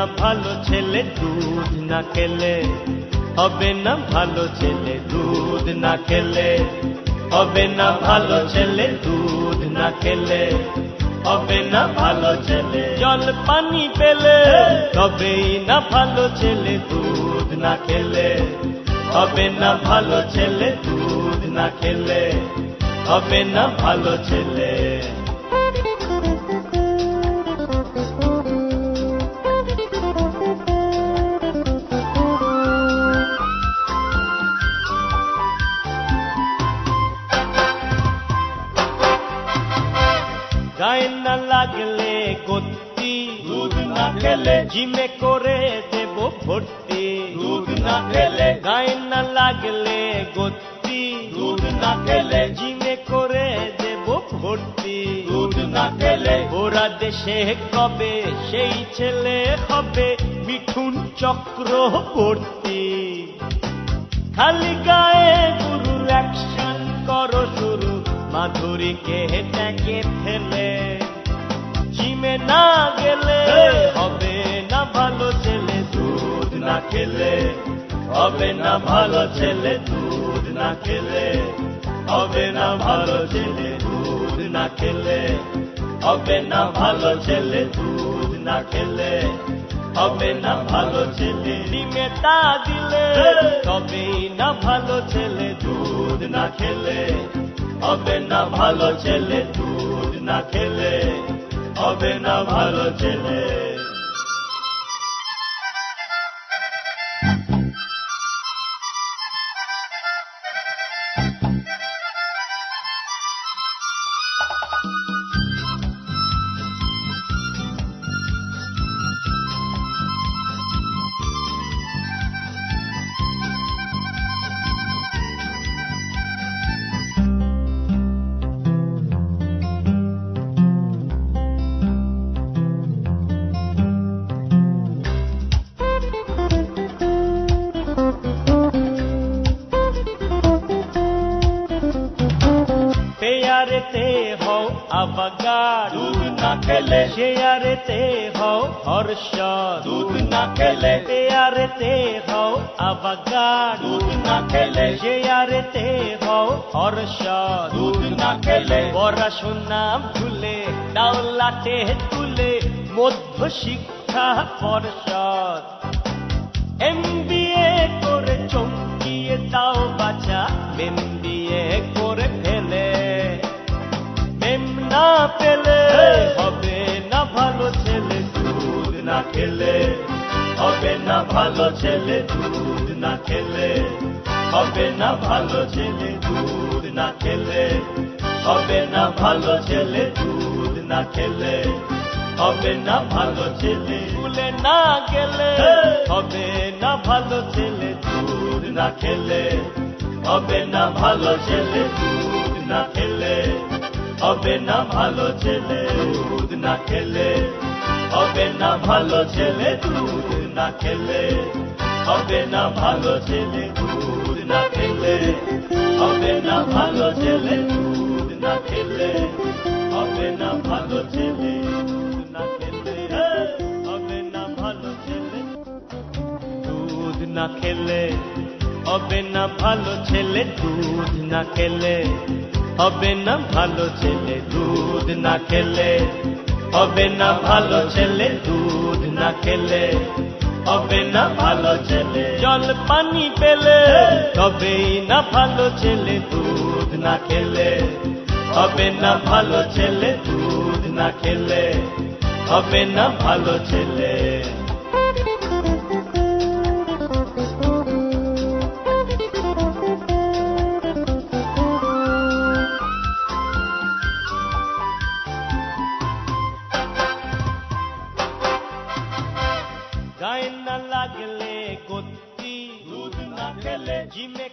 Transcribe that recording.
না ভালো ছেলে, দুধ না খেলে। হবে না ভালো ছেলে, দুধ না খেলে। হবে না ভালো ছেলে, দুধ না খেলে। হবে না ভালো ছেলে, জল পানি পেলে। তবেই না ভালো ছেলে, দুধ না খেলে। হবে না ভালো ছেলে, দুধ না খেলে। হবে না ভালো ছেলে খেলে জিমে করে দেব ভর্তি। দুধ না খেলে গায়ে না লাগলে গতি। দুধ না খেলে জিমে করে দেব ভর্তি। দুধ না খেলে ওরা দেশে কবে সেই ছেলে হবে? মিঠুন চক্রবর্তী। খালি গায়ে গুরুর অ্যাকশন করো শুরু। মাধুরীকে ট্যাগে ফেলে। না গেলে হবে না ভালো ছেলে, দুধ না খেলে হবে না ভালো ছেলে, দুধ না খেলে হবে না ভালো ছেলে, দুধ না খেলে হবে না ভালো ছেলে, দুধ না খেলে হবে না ভালো ছেলে। ডিমে তা দিলে তবেই না ভালো ছেলে, দুধ না খেলে হবে না ভালো ছেলে, দুধ না খেলে হবে না ভালো ছেলে পেয়ারেতে হও আবাগার। দুধ না খেলে। শেয়ারেতে হও হর্ষ। দুধ না খেলে। পেয়ারেতে হও আবাগার। দুধ না খেলে। শেয়ারেতে হও হর্ষ। দুধ না খেলে। পড়াশোনা ভুলে ডাউলাটে তুলে মধ্য শিক্ষা পর্ষদ। এমবিএ করে চমকিয়ে দাও বাচ্চা এমবিএ ভালো ছেলে, দুধ না খেলে। হবে না ভালো ছেলে, দুধ না খেলে। হবে না ভালো ছেলে, দুধ না খেলে। হবে না ভালো ছেলে, স্কুলে না গেলে। হবে না ভালো ছেলে, দুধ না খেলে। হবে না ভালো ছেলে, দুধ না খেলে। হবে না ভালো ছেলে, দুধ না খেলে। হবে না ভালো ছেলে, দুধ না খেলে। হবে না ভালো ছেলে, দুধ না খেলে। হবে না ভালো ছেলে, দুধ না খেলে। হবে না ভালো ছেলে, দুধ না খেলে। হবে না ভালো ছেলে, দুধ না খেলে। হবে না ভালো ছেলে, দুধ না খেলে। হবে না ভালো ছেলে, দুধ না খেলে। হবে না ভালো ছেলে, দুধ না খেলে হবে না ভালো ছেলে। জল পানি পেলে তবেই না ভালো ছেলে, দুধ না খেলে হবে না ভালো ছেলে, দুধ না খেলে হবে না ভালো ছেলে। গায়ে না লাগলে গতি দুধ না খেলে জিমে